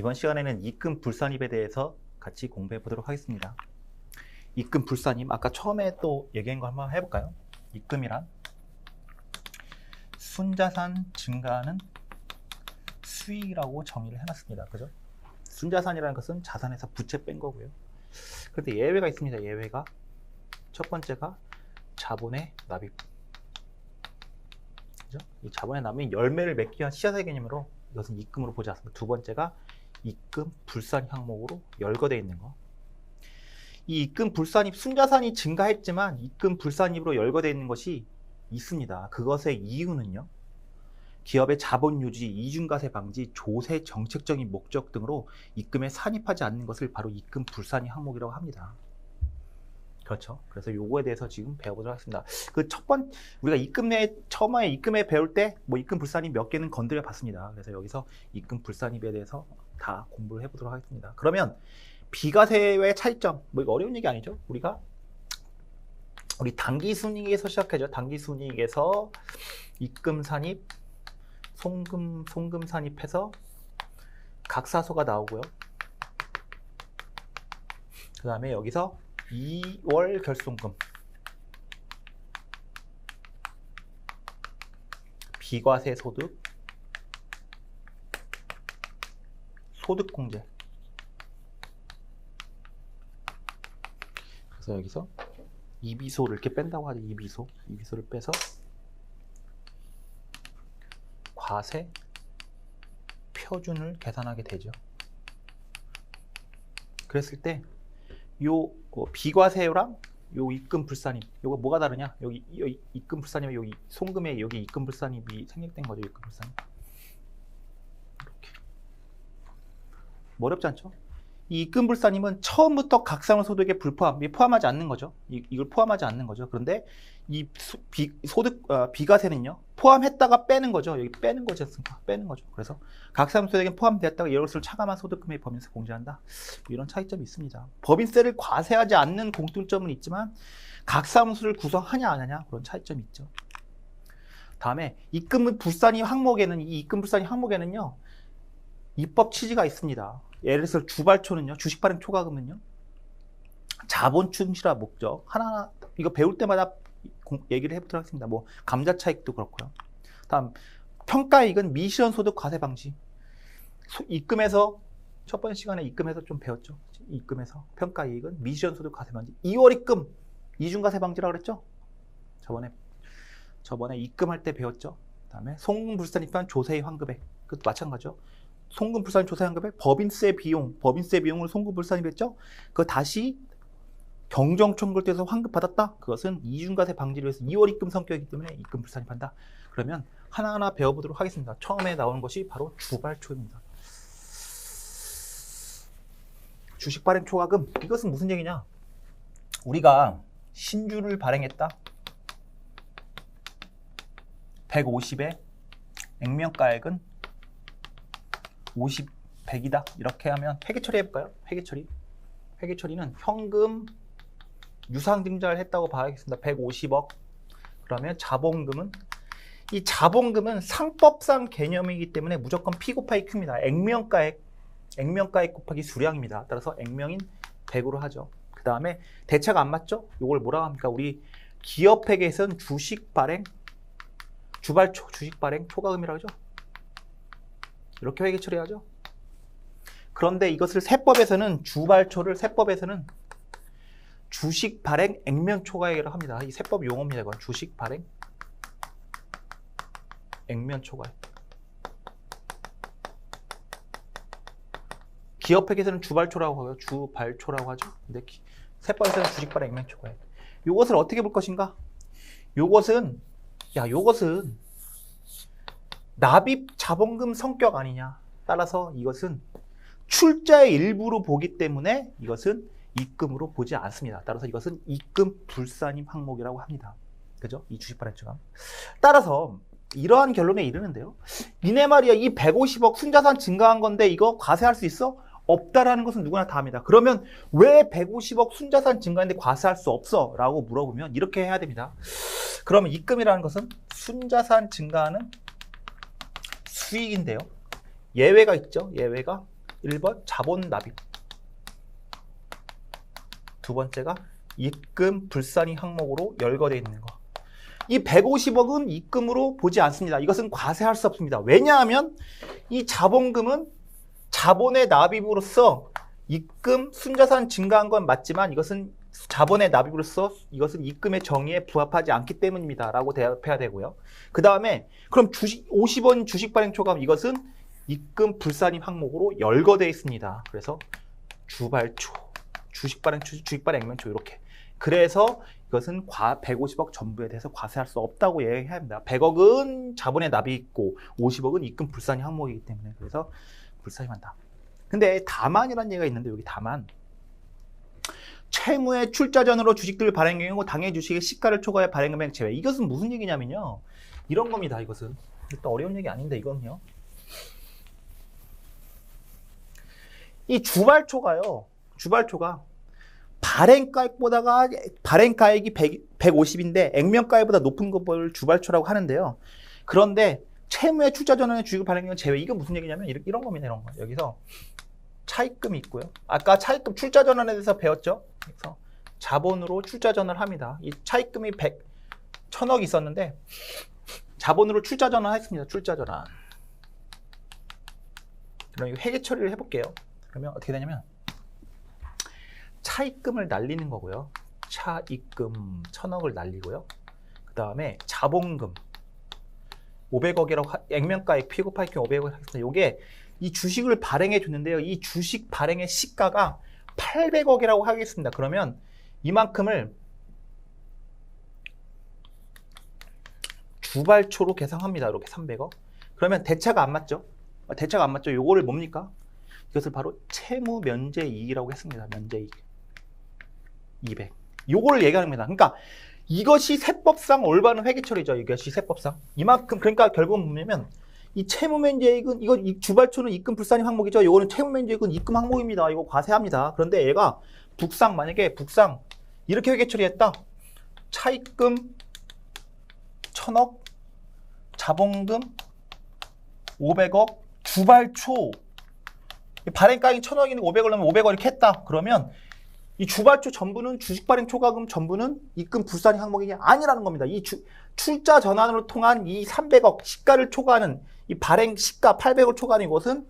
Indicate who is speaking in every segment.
Speaker 1: 이번 시간에는 입금 불산입에 대해서 같이 공부해 보도록 하겠습니다. 입금 불산입 아까 처음에 또 얘기한 거 한번 해볼까요? 입금이란 순자산 증가하는 수익이라고 정의를 해놨습니다. 그죠? 순자산이라는 것은 자산에서 부채 뺀 거고요. 그런데 예외가 있습니다. 예외가 첫 번째가 자본의 납입. 그죠? 이 자본의 납입 열매를 맺기 위한 씨앗의 개념으로 이것은 입금으로 보지 않습니다. 두 번째가 입금 불산 항목으로 열거되어 있는 거. 이 입금 불산입 순자산이 증가했지만 입금 불산입으로 열거되어 있는 것이 있습니다. 그것의 이유는요. 기업의 자본 유지, 이중과세 방지, 조세 정책적인 목적 등으로 입금에 산입하지 않는 것을 바로 입금 불산입 항목이라고 합니다. 그렇죠. 그래서 요거에 대해서 지금 배워보도록 하겠습니다. 그 첫 번, 우리가 입금에, 처음에 입금에 배울 때, 뭐 입금 불산입 몇 개는 건드려 봤습니다. 그래서 여기서 입금 불산입에 대해서 다 공부를 해보도록 하겠습니다. 그러면 비과세의 차이점, 뭐 이거 어려운 얘기 아니죠? 우리가 우리 단기 순이익에서 시작하죠. 단기 순이익에서 입금 산입, 송금 송금 산입해서 각사소가 나오고요. 그 다음에 여기서 2월 결손금 비과세 소득 소득공제. 그래서 여기서 이비소를 이렇게 뺀다고 하죠. 이비소. 이비소를 빼서 과세 표준을 계산하게 되죠. 그랬을 때요 어, 비과세랑 요 입금 불산입 요거 뭐가 다르냐? 여기 이 입금 불산입 여기 송금에 여기 입금 불산입이 생략된 거죠 입금 불산입 이렇게 뭐 어렵지 않죠 이 입금 불산입은 처음부터 각상을 소득에 불포함 포함하지 않는 거죠 이, 이걸 포함하지 않는 거죠 그런데 이 소, 비, 소득 어, 비과세는요 포함했다가 빼는 거죠 여기 빼는 거지 않습니까 빼는 거죠 그래서 각상 소득에 포함되었다가 이것을 차감한 소득금의 법인세 공제한다 이런 차이점이 있습니다. 법인세를 과세하지 않는 공통점은 있지만 각사무소를 구성하냐 안 하냐 그런 차이점이 있죠. 다음에 입금 불산입 항목에는 이 입금 불산입 항목에는요 입법 취지가 있습니다. 예를 들어서 주발초는요 주식 발행 초과금은요 자본 충실화 목적 하나하나 이거 배울 때마다 공- 얘기를 해보도록 하겠습니다. 뭐 감자 차익도 그렇고요. 다음 평가이익은 미실현 소득 과세 소- 입금에서 첫 번째 시간에 입금에서 좀 배웠죠. 입금에서 평가 이익은 미시전 소득 과세 방지. 2월 입금 이중 과세 방지라고 그랬죠. 저번에 저번에 입금할 때 배웠죠. 그다음에 송금 불산 입한 조세의 환급액. 그것도 마찬가지죠. 송금 불산 조세 환급액 법인세 비용, 법인세 비용을 송금 불산입했죠. 그거 다시 경정 청구돼서 환급 받았다. 그것은 이중 과세 방지를 위해서 2월 입금 성격이기 때문에 입금 불산입한다. 그러면 하나하나 배워보도록 하겠습니다. 처음에 나오는 것이 바로 주발초입니다. 주식 발행 초과금 이것은 무슨 얘기냐? 우리가 신주를 발행했다. 150에 액면가액은 50, 100이다. 이렇게 하면 회계 처리 해볼까요? 회계 처리. 회계 처리는 현금 유상 증자를 했다고 봐야겠습니다. 150억. 그러면 자본금은 이 자본금은 상법상 개념이기 때문에 무조건 P 곱하기 Q입니다. 액면가액 액면가액 곱하기 수량입니다. 따라서 액면인 100으로 하죠. 그 다음에 대차가 안 맞죠? 이걸 뭐라고 합니까? 우리 기업회계에서는 주식 발행, 주발 초, 주식 발행 초과금이라고 하죠. 이렇게 회계 처리하죠. 그런데 이것을 세법에서는 주발초를 세법에서는 주식 발행 액면 초과액이라고 합니다. 이 세법 용어입니다. 이건 주식 발행 액면 초과액. 기업회계에서는 주발초라고 하고요. 주발초라고 하죠. 근데 기- 세법에서는 주식발 액면 초과액. 요것을 어떻게 볼 것인가? 요것은 야, 요것은 납입 자본금 성격 아니냐? 따라서 이것은 출자의 일부로 보기 때문에 이것은 입금으로 보지 않습니다. 따라서 이것은 입금 불산임 항목이라고 합니다. 그죠? 이 주식 발행처가. 따라서 이러한 결론에 이르는데요. 니네 말이야 이 150억 순자산 증가한 건데 이거 과세할 수 있어? 없다라는 것은 누구나 다 합니다. 그러면 왜 150억 순자산 증가했는데 과세할 수 없어? 라고 물어보면 이렇게 해야 됩니다. 그러면 입금이라는 것은 순자산 증가하는 수익인데요. 예외가 있죠. 예외가 1번 자본 납입. 두 번째가 입금 불산이 항목으로 열거되어 있는 거. 이 150억은 입금으로 보지 않습니다. 이것은 과세할 수 없습니다. 왜냐하면 이 자본금은 자본의 납입으로서 입금 순자산 증가한 건 맞지만 이것은 자본의 납입으로서 이것은 입금의 정의에 부합하지 않기 때문입니다. 라고 대답해야 되고요. 그 다음에 그럼 주식 50원 주식 발행 초과금 이것은 입금 불산입 항목으로 열거되어 있습니다. 그래서 주발초, 주식 발행 초, 주식 발행 액면초 이렇게. 그래서 이것은 과 150억 전부에 대해서 과세할 수 없다고 얘기해야 합니다. 100억은 자본의 납이 있고 50억은 입금 불산입 항목이기 때문에 그래서 불산입한다. 근데 다만이라는 얘기가 있는데 여기 다만 채무의 출자 전으로 주식들을 발행 경우 당해 주식의 시가를 초과해 발행 금액 제외. 이것은 무슨 얘기냐면요. 이런 겁니다. 이것은 또 어려운 얘기 아닌데 이건요. 이 주발초가요. 주발초가 발행가액보다가 발행가액이 100, 150인데 액면가액보다 높은 것을 주발초라고 하는데요. 그런데 채무의 출자 전환의 주식 발행 경우 제외. 이건 무슨 얘기냐면 이런 겁니다. 이런 거. 여기서 차입금이 있고요. 아까 차입금 출자 전환에 대해서 배웠죠. 그래서 자본으로 출자 전환을 합니다. 이 차입금이 100, 1000억 있었는데 자본으로 출자 전환했습니다. 출자 전환. 그럼 이거 회계 처리를 해볼게요. 그러면 어떻게 되냐면 차입금을 날리는 거고요. 차입금 1000억을 날리고요. 그 다음에 자본금 500억이라고 액면가액 피고파이킹 500억 하겠습니다. 이게 이 주식을 발행해 줬는데요. 이 주식 발행의 시가가 800억이라고 하겠습니다. 그러면 이만큼을 주발초로 계산합니다. 이렇게 300억. 그러면 대차가 안 맞죠? 아, 대차가 안 맞죠? 요거를 뭡니까? 이것을 바로 채무 면제 이익이라고 했습니다. 면제 이익. 200. 요거를 얘기합니다. 그러니까 이것이 세법상 올바른 회계 처리죠. 이것이 세법상. 이만큼 그러니까 결국은 뭐냐면 이 채무 면제 이익은 이거 이 주발초는 입금 불산입 항목이죠. 요거는 채무 면제 이익은 입금 항목입니다. 이거 과세합니다. 그런데 얘가 북상 만약에 북상 이렇게 회계 처리했다. 차입금 천억 자본금 500억 주발초 발행가액이 천억이니 500을 넣으면 500원 이렇게 했다. 그러면 이 주발초 전부는 주식 발행 초과금 전부는 입금 불산입 항목이 아니라는 겁니다. 이 주, 출자 전환으로 통한 이 300억 시가를 초과하는 이 발행 시가 800을 초과하는 이것은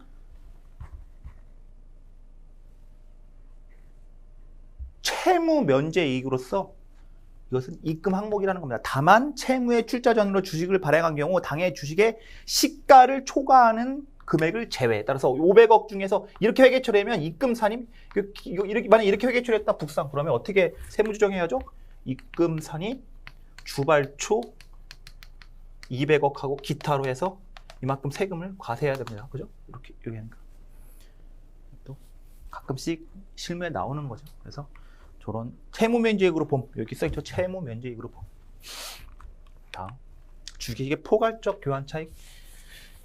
Speaker 1: 채무 면제 이익으로서 이것은 입금 항목이라는 겁니다. 다만 채무의 출자 전으로 주식을 발행한 경우 당해 주식의 시가를 초과하는 금액을 제외. 따라서 500억 중에서 이렇게 회계 처리하면 입금 산임 이거 이렇게 만약 이렇게 회계 처리했다 북상 그러면 어떻게 세무 규정해야죠? 입금 산임 주발초 200억하고 기타로 해서 이만큼 세금을 과세해야 됩니다. 그죠? 이렇게 이렇게 하니까 또 가끔씩 실무에 나오는 거죠. 그래서 저런 채무 면제액으로 봄 여기 써 있죠. 채무 면제액으로 봄. 다음 주식의 포괄적 교환 차익.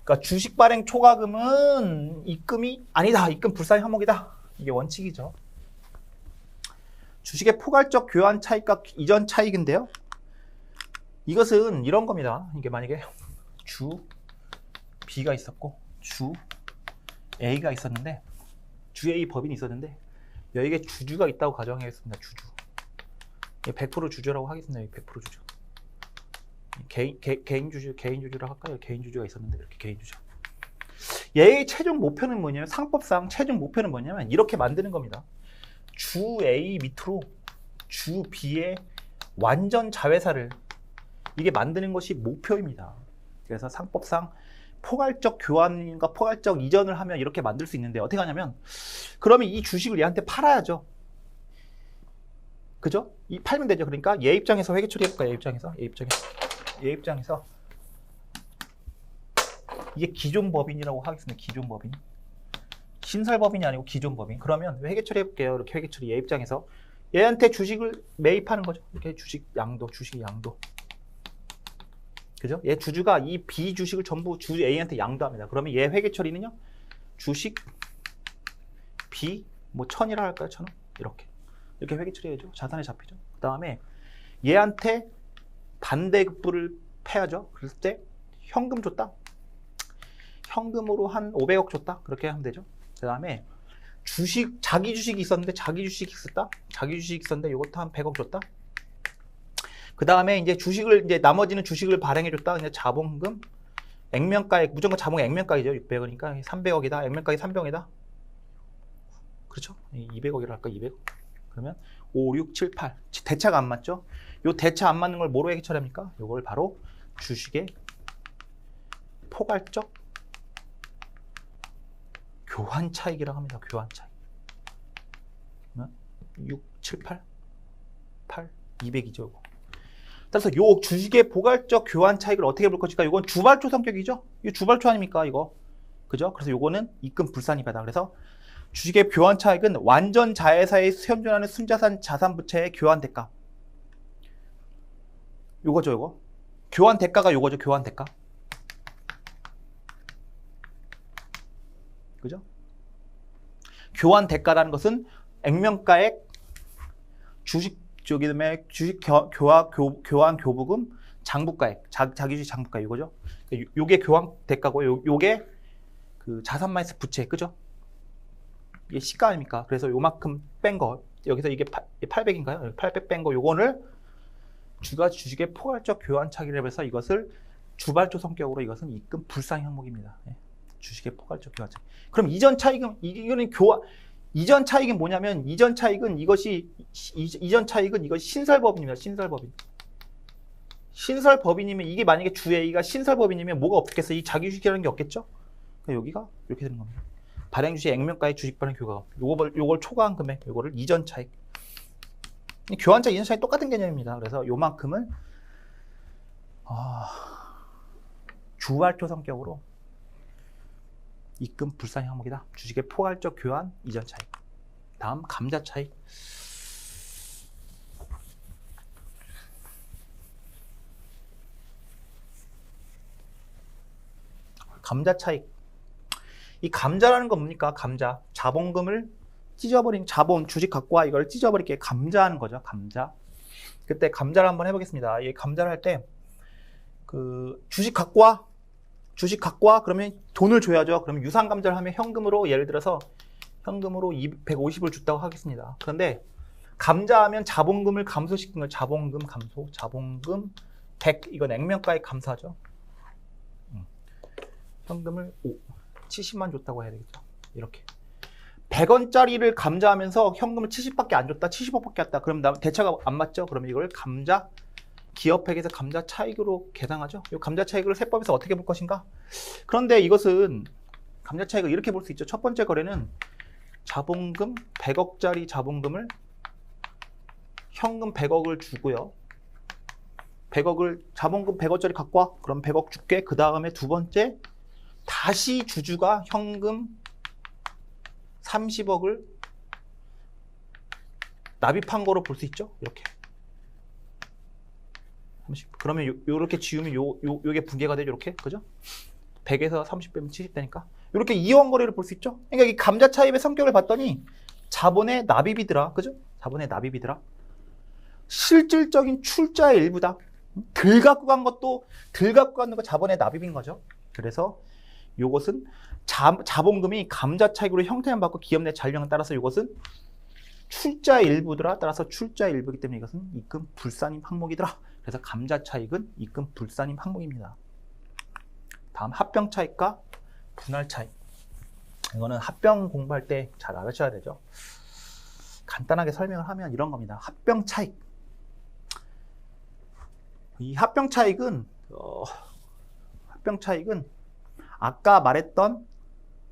Speaker 1: 그러니까 주식 발행 초과금은 입금이 아니다. 입금 불사의 항목이다. 이게 원칙이죠. 주식의 포괄적 교환 차익과 이전 차익인데요. 이것은 이런 겁니다. 이게 만약에 주 B가 있었고 주 A가 있었는데 주 A 법인이 있었는데 여기에 주주가 있다고 가정하겠습니다. 주주. 100% 주주라고 하겠습니다. 100% 주주. 개인, 개, 개인 주주, 개인 주주라 할까요? 개인 주주가 있었는데 이렇게 개인 주주. 얘의 최종 목표는 뭐냐면 상법상 최종 목표는 뭐냐면 이렇게 만드는 겁니다. 주 A 밑으로 주 B의 완전 자회사를 이게 만드는 것이 목표입니다. 그래서 상법상 포괄적 교환과 포괄적 이전을 하면 이렇게 만들 수 있는데 어떻게 하냐면 그러면 이 주식을 얘한테 팔아야죠. 그죠? 이 팔면 되죠. 그러니까 얘 입장에서 회계 처리 해볼까요? 얘 입장에서 얘 입장에서 얘 입장에서 이게 기존 법인이라고 하겠습니다. 기존 법인. 신설 법인이 아니고 기존 법인. 그러면 회계 처리해볼게요. 이렇게 회계 처리 얘 입장에서 얘한테 주식을 매입하는 거죠. 이렇게 주식 양도, 주식 양도. 그죠? 얘 주주가 이 B 주식을 전부 주 A한테 양도합니다. 그러면 얘 회계 처리는요. 주식 B 뭐 천이라 할까요? 천 원? 이렇게. 이렇게 회계 처리해야죠. 자산에 잡히죠. 그 다음에 얘한테 반대급부를 패야죠. 그럴 때 현금 줬다. 현금으로 한 500억 줬다. 그렇게 하면 되죠. 그 다음에 주식 자기 주식이 있었는데 자기 주식이 있었다. 자기 주식이 있었는데 이것도 한 100억 줬다. 그 다음에 이제 주식을 이제 나머지는 주식을 발행해 줬다. 이제 자본금 액면가액 무조건 자본 액면가이죠. 600억이니까 300억이다. 액면가액 300억이다. 그렇죠? 200억이라 할까? 200억. 그러면 5, 6, 7, 8. 대차가 안 맞죠? 요 대차 안 맞는 걸 뭐로 처리합니까? 요걸 바로 주식의 포괄적 교환 차익이라고 합니다. 교환 차익. 그러면 6, 7, 8, 8, 200이죠. 이거. 따라서 요 주식의 포괄적 교환 차익을 어떻게 볼 것일까? 이건 주발초 성격이죠. 이 주발초 아닙니까? 이거. 그죠? 그래서 요거는 입금 불산이바다. 그래서 주식의 교환 차익은 완전 자회사에 현존하는 순자산 자산 부채의 교환 대가. 요거죠, 요거. 교환 대가가 요거죠, 교환 대가. 그죠? 교환 대가라는 것은 액면가액 주식 저기 다음에 주식 겨, 교화 교, 교환 교부금 장부가액 자, 자기 주식 장부가 이거죠. 요, 요게 교환 대가고 요 요게 그 자산 마이너스 부채 그죠? 이게 시가 아닙니까? 그래서 요만큼 뺀 거 여기서 이게 800인가요? 800 뺀 거 요거를 주가 주식의 포괄적 교환 차익이라고 해서 이것을 주발조 성격으로 이것은 입금 불상 항목입니다. 예. 주식의 포괄적 교환 차익. 그럼 이전 차익은 이거는 교환 이전 차익은 뭐냐면 이전 차익은 이것이 이, 이전 차익은 이것이 신설법인입니다. 신설법인. 신설법인이면 이게 만약에 주A가 신설법인이면 뭐가 없겠어? 이 자기 주식이라는 게 없겠죠? 그러니까 여기가 이렇게 되는 겁니다. 발행 주식 액면가의 주식 발행 교감. 요걸 요걸 초과한 금액, 요거를 이전 차익. 이 교환차 이전 차익 똑같은 개념입니다. 그래서 요만큼을 아, 주발표 성격으로 입금 불산 항목이다. 주식의 포괄적 교환 이전 차익. 다음 감자 차익. 감자 차익. 이 감자라는 건 뭡니까? 감자. 자본금을 찢어버린 자본 주식 갖고 와 이걸 찢어버리게 감자하는 거죠. 감자. 그때 감자를 한번 해보겠습니다. 이 감자를 할 때 그 주식 갖고 와 주식 갖고 와 그러면 돈을 줘야죠. 그러면 유상 감자를 하면 현금으로 예를 들어서 현금으로 150을 줬다고 하겠습니다. 그런데 감자하면 자본금을 감소시킨 거 자본금 감소, 자본금 100 이건 액면가에 감소하죠. 음. 현금을 5, 70만 줬다고 해야 되겠죠. 이렇게. 100원짜리를 감자하면서 현금을 70밖에 안 줬다, 70억밖에 왔다. 그럼 나 대차가 안 맞죠? 그러면 이걸 감자 기업회계에서 감자 차익으로 계산하죠. 이 감자 차익을 세법에서 어떻게 볼 것인가? 그런데 이것은 감자 차익을 이렇게 볼 수 있죠. 첫 번째 거래는 자본금 100억짜리 자본금을 현금 100억을 주고요. 100억을 자본금 100억짜리 갖고 와. 그럼 100억 줄게. 그 다음에 두 번째 다시 주주가 현금 30억을 납입한 거로 볼 수 있죠. 이렇게. 30. 그러면 요, 요렇게 지우면 요, 요, 요게 붕괴가 되죠. 이렇게. 그죠? 100에서 30 빼면 70 되니까. 이렇게 이원 거래를 볼 수 있죠. 그러니까 이 감자 차입의 성격을 봤더니 자본의 납입이더라. 그죠? 자본의 납입이더라. 실질적인 출자의 일부다. 들 갖고 간 것도 들 갖고 가는 거 자본의 납입인 거죠. 그래서 요것은 자, 자본금이 감자 차익으로 형태만 받고 기업 내 잔량에 따라서 이것은 출자 일부더라. 따라서 출자 일부이기 때문에 이것은 입금 불산임 항목이더라. 그래서 감자 차익은 입금 불산임 항목입니다. 다음 합병 차익과 분할 차익. 이거는 합병 공부할 때 잘 알아셔야 되죠. 간단하게 설명을 하면 이런 겁니다. 합병 차익. 이 합병 차익은 어, 합병 차익은 아까 말했던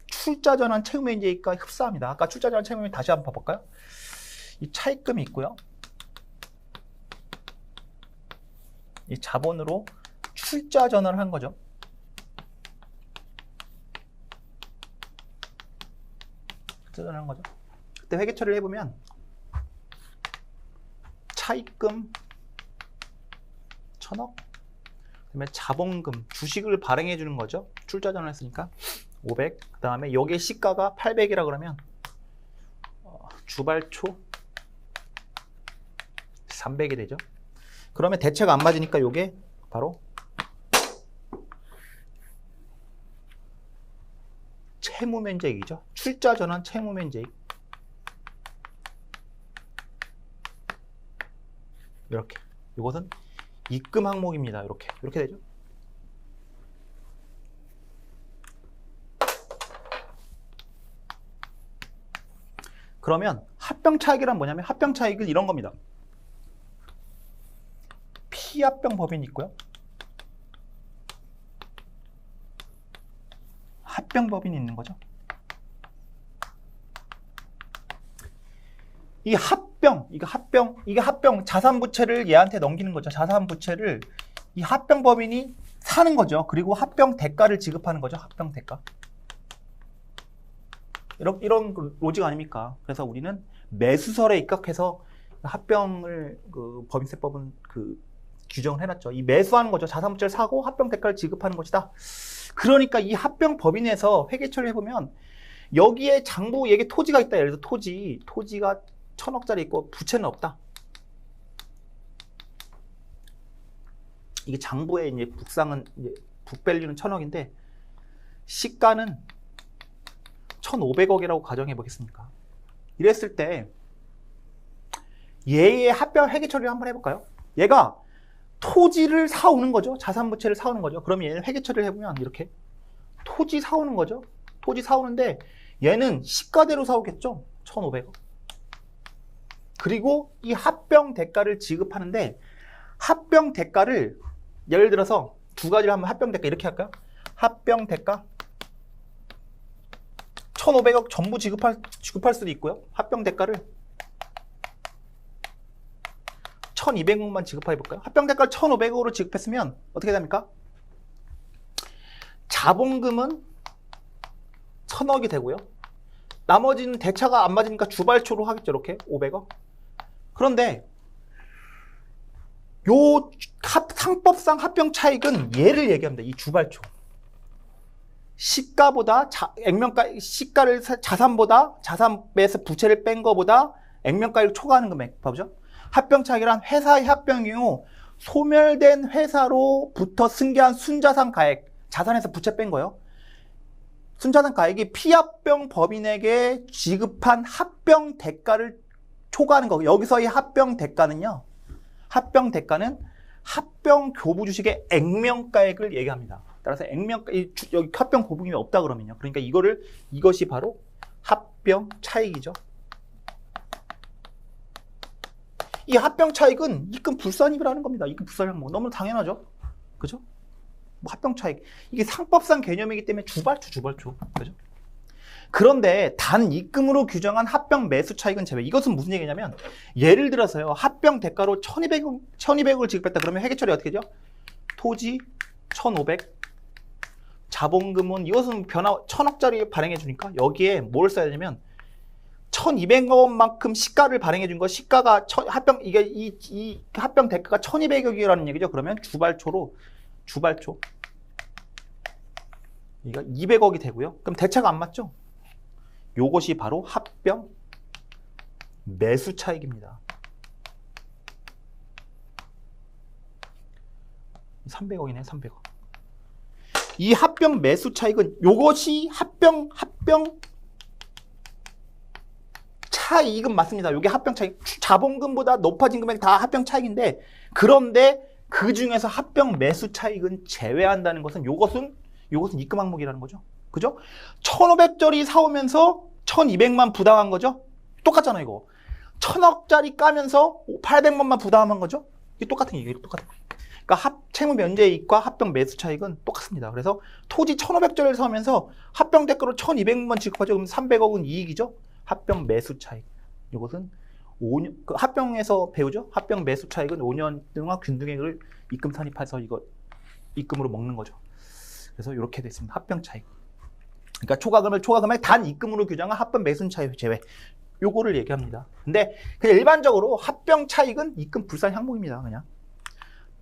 Speaker 1: 출자 전환 채무의 이익과 흡사합니다. 아까 출자 전환 채무의 다시 한번 봐볼까요? 이 차익금이 있고요. 이 자본으로 출자 전환을 한 거죠. 출자 전환한 거죠. 그때 회계 처리를 해보면 차익금 천억 그다음에 자본금 주식을 발행해 주는 거죠. 출자 전환 했으니까 500. 그다음에 여기에 시가가 800이라 그러면 어, 주발초 300이 되죠. 그러면 대체가 안 맞으니까 요게 바로 채무 면제액이죠. 출자 전환 채무 면제액. 이렇게. 이것은 입금 항목입니다. 이렇게. 이렇게 되죠. 그러면 합병 차익이란 뭐냐면 합병 차익은 이런 겁니다. 피합병 법인이 있고요. 합병 법인이 있는 거죠. 이 합병, 이거 합병, 이게 합병 자산 부채를 얘한테 넘기는 거죠. 자산 부채를 이 합병 법인이 사는 거죠. 그리고 합병 대가를 지급하는 거죠. 합병 대가. 이런 이런 그 로직 아닙니까? 그래서 우리는 매수설에 입각해서 합병을 그 법인세법은 그 규정을 해놨죠. 이 매수하는 거죠. 자산부채를 사고 합병 대가를 지급하는 것이다. 그러니까 이 합병 법인에서 회계 처리를 해보면 여기에 장부 얘기 토지가 있다. 예를 들어 토지 토지가 천억짜리 있고 부채는 없다. 이게 장부에 이제 북상은 이제 북밸류는 천억인데 시가는 1,500억이라고 가정해 보겠습니까? 이랬을 때 얘의 합병 회계 처리를 한번 해볼까요? 얘가 토지를 사오는 거죠. 자산 부채를 사오는 거죠. 그러면 얘는 회계 처리를 해보면 이렇게 토지 사오는 거죠. 토지 사오는데 얘는 시가대로 사오겠죠. 1,500억. 그리고 이 합병 대가를 지급하는데 합병 대가를 예를 들어서 두 가지를 하면 합병 대가 이렇게 할까요? 합병 대가 1,500억 전부 지급할, 지급할 수도 있고요. 합병 대가를 1,200억만 지급해 볼까요? 합병 대가를 1,500억으로 지급했으면 어떻게 됩니까? 자본금은 1,000억이 되고요. 나머지는 대차가 안 맞으니까 주발초로 하겠죠. 이렇게 500억. 그런데 요 합- 상법상 합병 차익은 얘를 얘기합니다. 이 주발초. 시가보다 자, 액면가 시가를 사- 자산보다 자산에서 부채를 뺀 거보다 액면가를 초과하는 금액 봐보죠. 합병 차익이란 회사의 합병 이후 소멸된 회사로부터 승계한 순자산 가액 자산에서 부채 뺀 거예요. 순자산 가액이 피합병 법인에게 지급한 합병 대가를 초과하는 거. 여기서의 합병 대가는요. 합병 대가는 합병 교부 주식의 액면가액을 얘기합니다. 따라서 액면 이 주- 여기 합병 보증금이 없다 그러면요. 그러니까 이거를 이것이 바로 합병 차익이죠. 이 합병 차익은 입금 불산입이라는 겁니다. 입금 불산입 뭐 너무 당연하죠. 그죠? 뭐 합병 차익 이게 상법상 개념이기 때문에 주발초 주발초 그죠? 그런데 단 입금으로 규정한 합병 매수 차익은 제외. 이것은 무슨 얘기냐면 예를 들어서요. 합병 대가로 1200억 1200억을 지급했다 그러면 회계 처리 어떻게 되죠? 토지 1500 자본금은 이것은 변화 천억짜리 발행해 주니까 여기에 뭘 써야 되냐면 1200억만큼 시가를 발행해 준 거 시가가 천- 합병 이게 이, 이 합병 대가가 1200억이라는 얘기죠. 그러면 주발초로 주발초 이거 200억이 되고요. 그럼 대차가 안 맞죠? 요것이 바로 합병 매수 차익입니다. 300억이네, 300억. 이 합병 매수 차익은 요것이 합병 합병 차익은 맞습니다. 요게 합병 차익. 자본금보다 높아진 금액 다 합병 차익인데 그런데 그 중에서 합병 매수 차익은 제외한다는 것은 요것은 요것은 입금 항목이라는 거죠. 그죠? 1,500짜리 사오면서 1,200만 부담한 거죠? 똑같잖아, 이거. 1,000억짜리 까면서 800만만 부담한 거죠? 이게 똑같은 얘기예요, 똑같은. 그러니까 합, 채무 면제이익과 합병 매수 차익은 똑같습니다. 그래서 토지 1,500짜리를 사면서 합병 대가로 1,200만 지급하죠. 그럼 300억은 이익이죠? 합병 매수 차익. 이것은 5년, 그 합병에서 배우죠? 합병 매수 차익은 5년 동안 균등액을 입금 산입해서 이거 입금으로 먹는 거죠. 그래서 이렇게 됐습니다. 합병 차익. 그러니까 초과금을 초과금을 단 입금으로 규정한 합병 매수 차익 제외. 요거를 얘기합니다. 근데 그냥 일반적으로 합병 차익은 입금 불산 항목입니다. 그냥.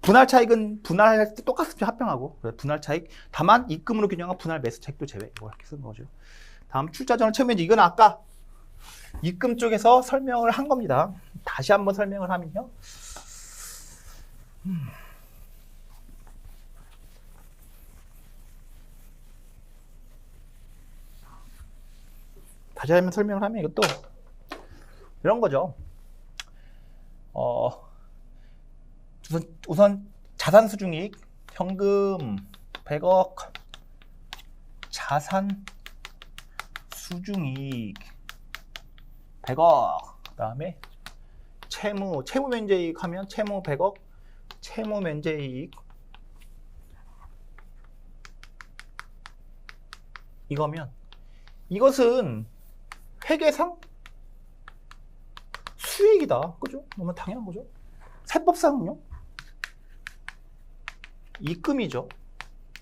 Speaker 1: 분할 차익은 분할할 때 똑같습니다. 합병하고. 그래서 분할 차익. 다만 입금으로 규정한 분할 매수 차익도 제외. 이거 이렇게 쓴 거죠. 다음 출자 전환 처음에 이건 아까 입금 쪽에서 설명을 한 겁니다. 다시 한번 설명을 하면요. 음. 다시 한번 설명을 하면 이것도 이런 거죠. 어, 우선, 우선 자산 수중이익, 현금 100억, 자산 수중이익 100억, 그 다음에 채무, 채무 면제이익 하면 채무 100억, 채무 면제이익 이거면 이것은 회계상 수익이다. 그죠? 너무 당연한 거죠. 세법상은요? 입금이죠.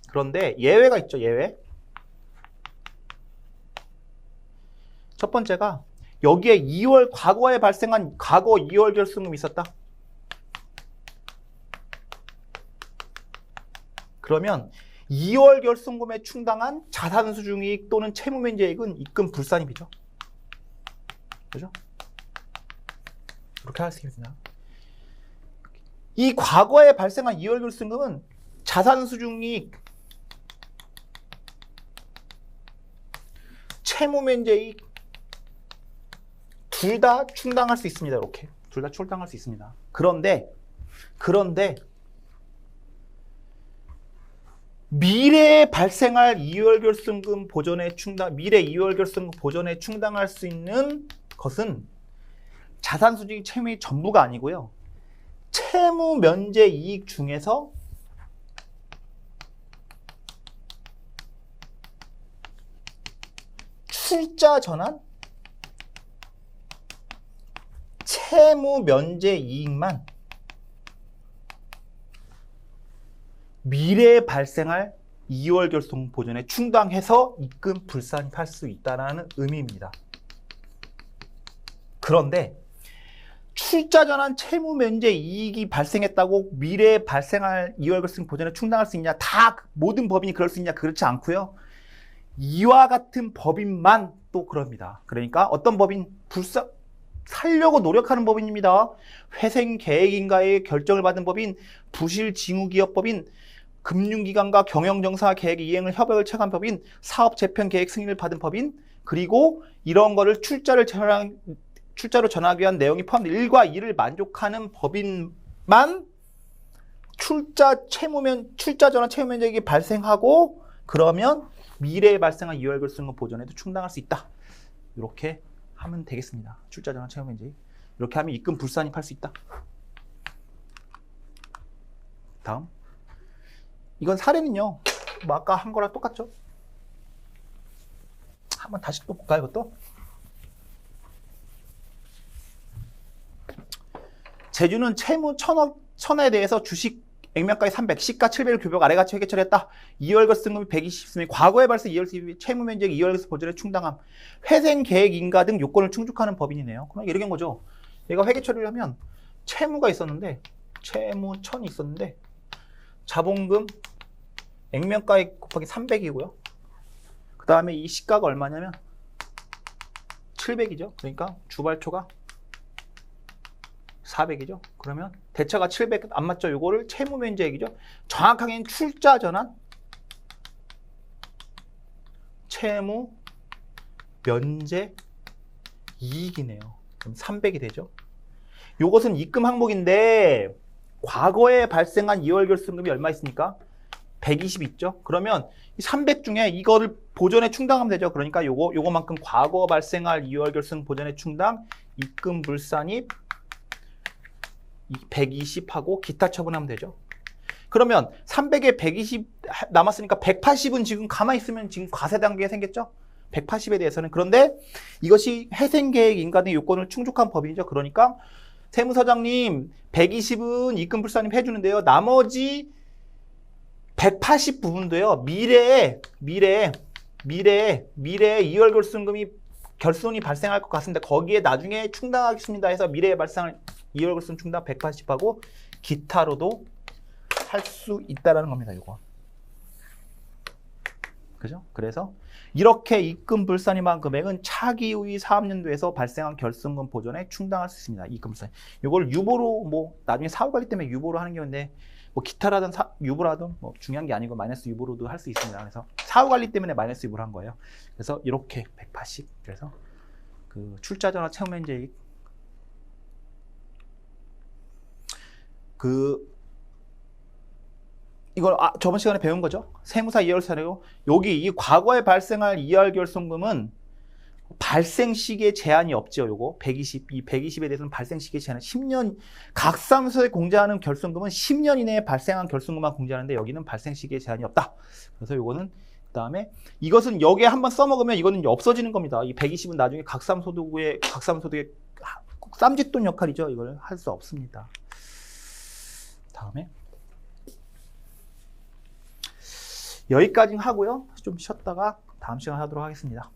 Speaker 1: 그런데 예외가 있죠. 예외. 첫 번째가 여기에 2월 과거에 발생한 과거 2월 결승금이 있었다. 그러면 2월 결승금에 충당한 자산수중이익 또는 채무면제이익은 입금 불산입이죠. 그죠? 할수 있습니다. 이 과거에 발생한 2월 결승금은 자산 수중이익, 채무 면제이익 둘 다 충당할 수 있습니다. 이렇게 둘 다 충당할 수 있습니다. 그런데 그런데 미래에 발생할 2월 결승금 보전에 충당 미래 2월 결승금 보전에 충당할 수 있는 것은 자산 수익 채무의 전부가 아니고요. 채무 면제 이익 중에서 출자 전환 채무 면제 이익만 미래에 발생할 2월 결손 보전에 충당해서 입금 불산할 수 있다는 의미입니다. 그런데 출자 전환 채무 면제 이익이 발생했다고 미래에 발생할 2월 결승 보전에 충당할 수 있냐? 다 모든 법인이 그럴 수 있냐? 그렇지 않고요. 이와 같은 법인만 또 그럽니다. 그러니까 어떤 법인 불사 살려고 노력하는 법인입니다. 회생 계획인가의 결정을 받은 법인, 부실 징후 기업 법인, 금융기관과 경영정사 계획 이행을 협약을 체감한 법인, 사업 재편 계획 승인을 받은 법인, 그리고 이런 거를 출자를 전환, 출자로 전하기 위한 내용이 포함된 1과 2를 만족하는 법인만 출자 채무면 출자 전환 채무 면적이 발생하고 그러면 미래에 발생한 이월 결 승금 보전에도 충당할 수 있다. 이렇게 하면 되겠습니다. 출자 전환 채무 면적 이렇게 하면 입금 불산입 할수 있다. 다음 이건 사례는요. 뭐 아까 한 거랑 똑같죠? 한번 다시 또 볼까요, 이것도? 제주는 채무 천억 천에 대해서 주식 액면가의 300, 시가 700을 교복 아래 가치 회계처리했다. 2월거 승금이 120이 과거에 발생 2월 채무 면적 2월거 보전에 충당함. 회생 계획 인가 등 요건을 충족하는 법인이네요. 그럼 이렇게 된 거죠. 얘가 회계 처리를 하면 채무가 있었는데 채무 천이 있었는데 자본금 액면가액 곱하기 300이고요. 그 다음에 이 시가가 얼마냐면 700이죠. 그러니까 주발초가 400이죠. 그러면 대차가 700 안 맞죠? 요거를 채무 면제액이죠. 정확하게는 출자 전환 채무 면제 이익이네요. 그럼 300이 되죠. 요것은 입금 항목인데 과거에 발생한 2월 결승금이 얼마 있습니까? 120 있죠. 그러면 300 중에 이거를 보전에 충당하면 되죠. 그러니까 요거 요거만큼 과거 발생할 2월 결승 보전에 충당 입금 불산입 120하고 기타 처분하면 되죠. 그러면 300에 120 남았으니까 180은 지금 가만히 있으면 지금 과세 단계가 생겼죠? 180에 대해서는. 그런데 이것이 회생계획 인가등 요건을 충족한 법이죠. 그러니까 세무서장님 120은 입금 불산입 해주는데요. 나머지 180 부분도요. 미래에 미래에 미래에 미래에 2월 결승금이 결손이 발생할 것 같습니다. 거기에 나중에 충당하겠습니다 해서 미래에 발생할 2월 결손 충당 180하고 기타로도 할 수 있다라는 겁니다. 이거. 그죠? 그래서 이렇게 입금 불산이만 금액은 차기 후의 사업연도에서 발생한 결승금 보전에 충당할 수 있습니다. 입금 불산. 이걸 유보로 뭐 나중에 사후 관리 때문에 유보로 하는 경우인데 뭐 기타라든 사, 유보라든 뭐 중요한 게 아니고 마이너스 유보로도 할 수 있습니다. 그래서 사후 관리 때문에 마이너스 유보를 한 거예요. 그래서 이렇게 180 그래서 그 출자 전화 채무 면제익 그 이걸 아, 저번 시간에 배운 거죠. 세무사 이월 사례고 여기 이 과거에 발생할 이월 결손금은 발생 시기에 제한이 없죠. 요거 120, 이 120에 대해서는 발생 시기에 제한 10년 각사무소에 공제하는 결손금은 10년 이내에 발생한 결손금만 공제하는데 여기는 발생 시기에 제한이 없다. 그래서 요거는 그다음에 이것은 여기에 한번 써먹으면 이거는 없어지는 겁니다. 이 120은 나중에 각삼소득의 각삼소득의 쌈짓돈 역할이죠. 이걸 할 수 없습니다. 다음에 여기까지 하고요. 좀 쉬었다가 다음 시간 하도록 하겠습니다.